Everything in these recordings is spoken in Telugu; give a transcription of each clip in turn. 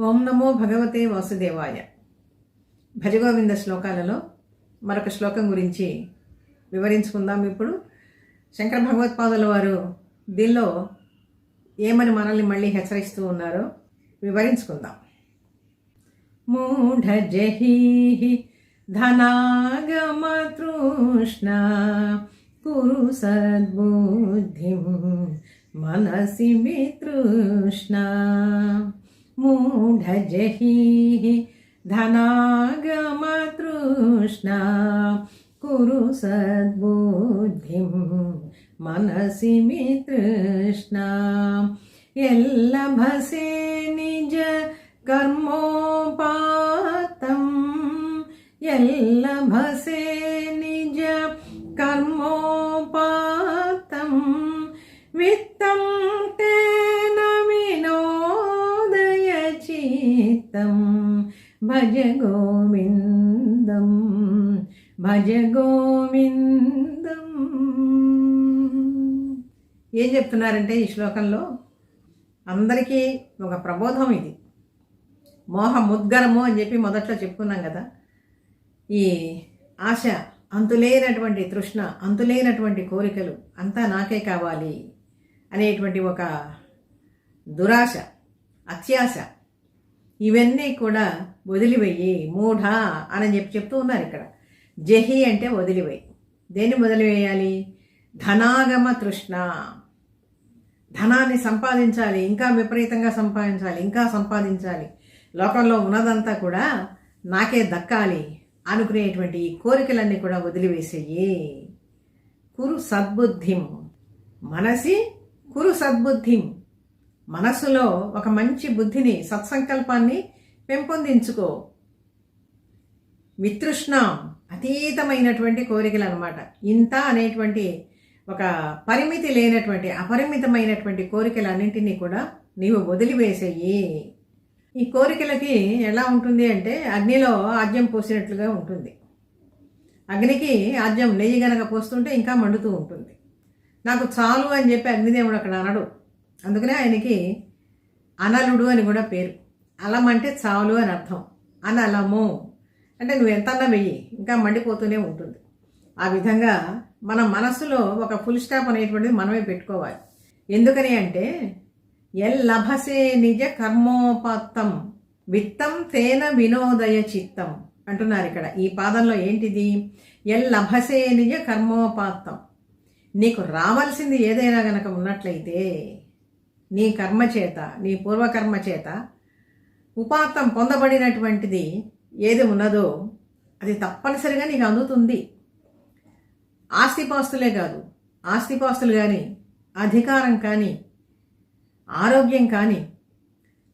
ఓం నమో భగవతే వాసుదేవాయ. భజగోవింద శ్లోకాలలో మరొక శ్లోకం గురించి వివరించుకుందాం ఇప్పుడు. శంకర భగవత్పాదుల వారు దీనిలో ఏమని మనల్ని మళ్ళీ హెచ్చరిస్తూ ఉన్నారో వివరించుకుందాం. మూఢ జహీ ధనాగమ కురు సద్బుద్ధిం మనసి మితృష్ణ मूढजहीः धनागमतृष्णा कुरु सद्बुद्धिं मनसि मितृष्णा। यल्लभसे निज कर्मोपातम् यल्लभसे निज कर्मोपातम् वित् భజ గోవిందం భజ గోవిందం ఏం చెప్తున్నారంటే ఈ శ్లోకంలో అందరికీ ఒక ప్రబోధం ఇది. మోహ ముద్గరము అని చెప్పి మొదట్లో చెప్పుకున్నాం కదా. ఈ ఆశ అంతులేనటువంటి తృష్ణ అంతులేనటువంటి కోరికలు అంతా నాకే కావాలి అనేటువంటి ఒక దురాశ అత్యాశ ఇవన్నీ కూడా వదిలివేయి మూఢ అని చెప్పి చెప్తూ ఉన్నారు ఇక్కడ. జహి అంటే వదిలివేయి. దేన్ని వదిలివేయాలి? ధనాగమ తృష్ణ. ధనాన్ని సంపాదించాలి ఇంకా విపరీతంగా సంపాదించాలి ఇంకా సంపాదించాలి. లోకంలో ఉన్నదంతా కూడా నాకే దక్కాలి అనుకునేటువంటి ఈ కోరికలన్నీ కూడా వదిలివేసేయి. కురు సద్బుద్ధిం. మనసి కురు సద్బుద్ధిం. మనసులో ఒక మంచి బుద్ధిని సత్సంకల్పాన్ని పెంపొందించుకో. వితృష్ణం అతీతమైనటువంటి కోరికలు అనమాట ఇంత అనేటువంటి ఒక పరిమితి లేనటువంటి అపరిమితమైనటువంటి కోరికలన్నింటినీ కూడా నీవు వదిలివేసేయి. ఈ కోరికలకి ఎలా ఉంటుంది అంటే అగ్నిలో ఆద్యం పోసినట్లుగా ఉంటుంది. అగ్నికి ఆద్యం నెయ్యి గనక పోస్తుంటే ఇంకా మండుతూ ఉంటుంది. నాకు చాలు అని చెప్పి అగ్నిదేవుడు అక్కడ అనడు. అందుకనే ఆయనకి అనలుడు అని కూడా పేరు. అలం అంటే చాలు అని అర్థం. అనలము. అంటే నువ్వు ఎంతన్నా వెయ్యి ఇంకా మండిపోతూనే ఉంటుంది. ఆ విధంగా మన మనసులో ఒక ఫుల్ స్టాప్ అనేటువంటిది మనమే పెట్టుకోవాలి. ఎందుకని అంటే ఎల్ లభసే నిజ కర్మోపత్తం విత్తం తేన వినోదయ చిత్తం అంటున్నారు ఇక్కడ. ఈ పాదంలో ఏంటిది? ఎల్ లభసే నిజ కర్మోపాత్తం. నీకు రావాల్సింది ఏదైనా గనక ఉన్నట్లయితే నీ కర్మ చేత నీ పూర్వకర్మ చేత ఉపాత్తం పొందబడినటువంటిది ఏది ఉన్నదో అది తప్పనిసరిగా నీకు అందుతుంది. ఆస్తిపాస్తులే కాదు. ఆస్తిపాస్తులు కానీ అధికారం కానీ ఆరోగ్యం కానీ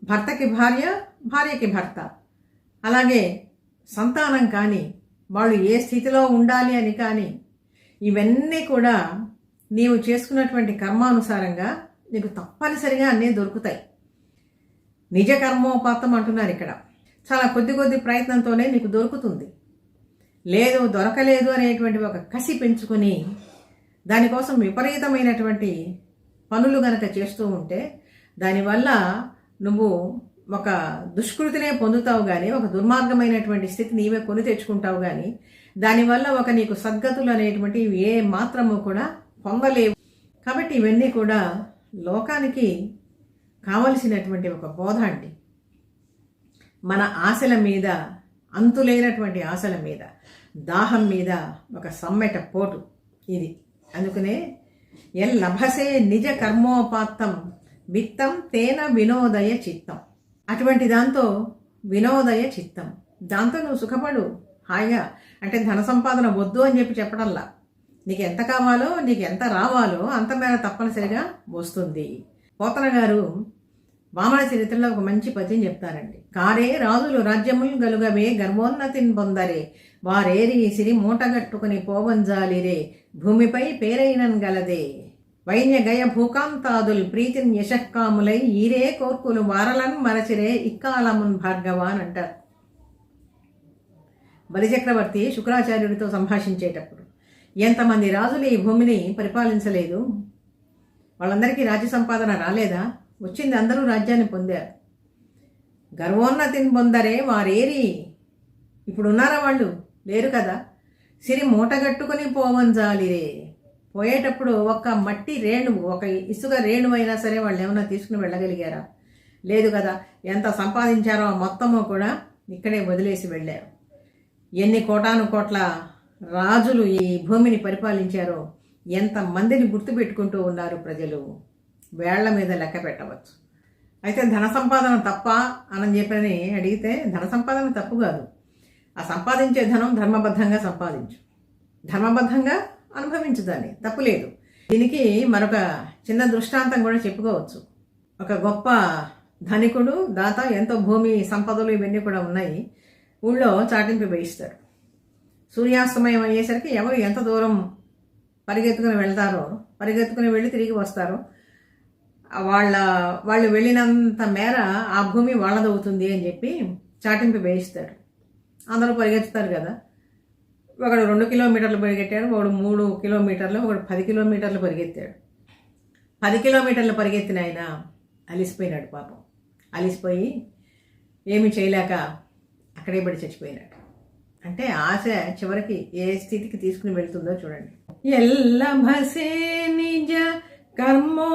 భర్తకి భార్య భార్యకి భర్త అలాగే సంతానం కానీ వాళ్ళు ఏ స్థితిలో ఉండాలి అని కానీ ఇవన్నీ కూడా నీవు చేసుకున్నటువంటి కర్మానుసారంగా నీకు తప్పనిసరిగా అన్నీ దొరుకుతాయి. నిజ కర్మోపాతం అంటున్నారు ఇక్కడ. చాలా కొద్ది కొద్ది ప్రయత్నంతోనే నీకు దొరుకుతుంది. లేదు దొరకలేదు అనేటువంటి ఒక కసి పెంచుకొని దానికోసం విపరీతమైనటువంటి పనులు గనక చేస్తూ ఉంటే దానివల్ల నువ్వు ఒక దుష్కృతినే పొందుతావు కానీ ఒక దుర్మార్గమైనటువంటి స్థితి నీవే కొని తెచ్చుకుంటావు కానీ దానివల్ల ఒక నీకు సద్గతులు అనేటువంటి ఏ మాత్రము కూడా పొందలేవు కాబట్టి ఇవన్నీ కూడా లోకానికి కావలసినటువంటి ఒక బోధ అండి. మన ఆశల మీద అంతులేనటువంటి ఆశల మీద దాహం మీద ఒక సమ్మెట పోటు ఇది. అందుకనే ఎల్ లభసే నిజ కర్మోపాత్తం విత్తం తేన వినోదయ చిత్తం. అటువంటి దాంతో వినోదయ చిత్తం. దాంతో నువ్వు సుఖపడు. హాయిగా. అంటే ధన సంపాదన వద్దు అని చెప్పి చెప్పడంలా. నీకు ఎంత కావాలో నీకు ఎంత రావాలో అంత మేర తప్పనిసరిగా వస్తుంది. పోతన గారు వామన చరిత్రలో ఒక మంచి పద్యం చెప్తారండి. కారే రాజులు రాజ్యములు గలుగవే గర్వోన్నతిని పొందరే వారేరి సిరి మూటగట్టుకుని పోవంజాలిరే. భూమిపై పేరైనన్ గలదే. వైన్య గయ భూకాంతాదుల్ ప్రీతిని యశక్కాములై ఈరే కోర్కులు వారలను మరచిరే ఇక్కాలమున్ భార్గవాన్ అంటారు. బలిచక్రవర్తి శుక్రాచార్యుడితో సంభాషించేటప్పుడు ఎంతమంది రాజులు ఈ భూమిని పరిపాలించలేదు? వాళ్ళందరికీ రాజ్య సంపాదన రాలేదా? వచ్చింది అందరూ రాజ్యాన్ని పొందారు. గర్వోన్నతిని పొందరే వారేరి. ఇప్పుడు ఉన్నారా వాళ్ళు? లేరు కదా? సిరి మూటగట్టుకుని పోవంజాలిరే పోయేటప్పుడు ఒక మట్టి రేణువు ఒక ఇసుక రేణువు అయినా సరే వాళ్ళు ఏమైనా తీసుకుని వెళ్ళగలిగారా? లేదు కదా. ఎంత సంపాదించారో ఆ మొత్తము కూడా ఇక్కడే వదిలేసి వెళ్ళారు. ఎన్ని కోటాను కోట్ల రాజులు ఈ భూమిని పరిపాలించారో ఎంత మందిని గుర్తుపెట్టుకుంటూ ఉన్నారు ప్రజలు? వేళ్ళ మీద లెక్క పెట్టవచ్చు. అయితే ధన సంపాదన తప్ప అని చెప్పని అడిగితే ధన సంపాదన తప్పు కాదు. ఆ సంపాదించే ధనం ధర్మబద్ధంగా సంపాదించు. ధర్మబద్ధంగా అనుభవించుదాన్ని తప్పు లేదు. దీనికి మరొక చిన్న దృష్టాంతం కూడా చెప్పుకోవచ్చు. ఒక గొప్ప ధనికుడు దాత ఎంతో భూమి సంపదలు ఇవన్నీ కూడా ఉన్నాయి. ఊళ్ళో చాటింపు వేయిస్తాడు సూర్యాస్తమయం అయ్యేసరికి ఎవరు ఎంత దూరం పరిగెత్తుకుని వెళ్తారో పరిగెత్తుకుని వెళ్ళి తిరిగి వస్తారో. వాళ్ళ వాళ్ళు వెళ్ళినంత మేర ఆ భూమి వాళ్ళదవుతుంది అని చెప్పి చాటింపు వేయిస్తాడు అందరూ పరిగెత్తుతారు కదా. ఒకడు రెండు కిలోమీటర్లు పరిగెట్టాడు ఒకడు మూడు కిలోమీటర్లు ఒకడు పది కిలోమీటర్లు పరిగెత్తాడు. పది కిలోమీటర్లు పరిగెత్తిన ఆయన అలిసిపోయినాడు పాపం. అలిసిపోయి ఏమి చేయలేక అక్కడే పడి చచ్చిపోయినాడు. అంటే ఆశ చివరికి ఏ స్థితికి తీసుకుని వెళ్తుందో చూడండి. ఎల్లభసే నిజ కర్మోపాతం.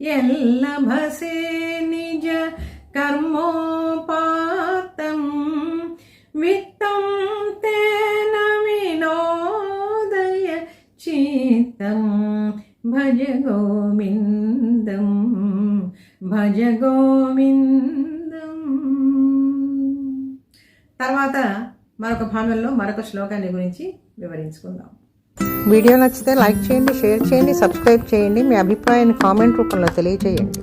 ఎల్లభసే నిజ కర్మోపాతం. విత్తం తేన వినోదయ చిత్తం భజ గోవిందం. భజ గోవిందం. తర్వాత మరొక భాగంలో మరొక శ్లోకాన్ని గురించి వివరించుకుందాం. వీడియో నచ్చితే లైక్ చేయండి షేర్ చేయండి సబ్స్క్రైబ్ చేయండి. మీ అభిప్రాయాన్ని కామెంట్ రూపంలో తెలియజేయండి